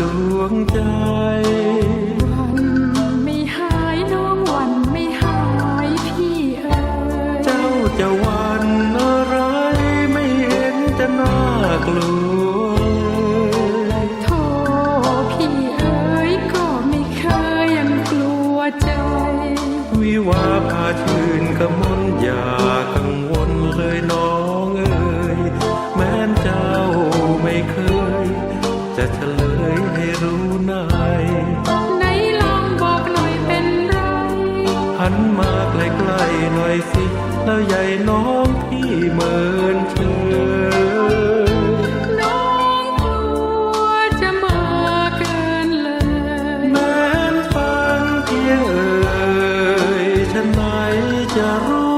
ดวงใจวันไม่หายน้องวันไม่หายพี่เอ๋ยเจ้าจะวันอะไรไม่เห็นจะน่ากลัวโทษพี่เอ๋ยก็ไม่เคยยังกลัวใจ วิวาพาชื่นกมลยากังวลเลยน้องเอ๋ยแม้นเจ้าไม่เคยจะเล ไหน ไหนลองบอกหน่อยเป็นไร หันมาใกล้ๆหน่อยสิ แล้วใหญ่น้องพี่เหมินเชยน้องกลัวจะมาเกินเลยแม้ฟังเพียงเอ่ยฉันไหนจะรู้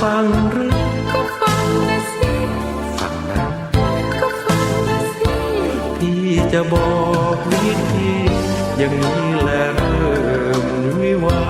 ฟังหรือก็ฟังนะสิฟังนะก็ฟังนะสิพี่จะบอกวิธีอย่างนี้แหละเริ่มวิวา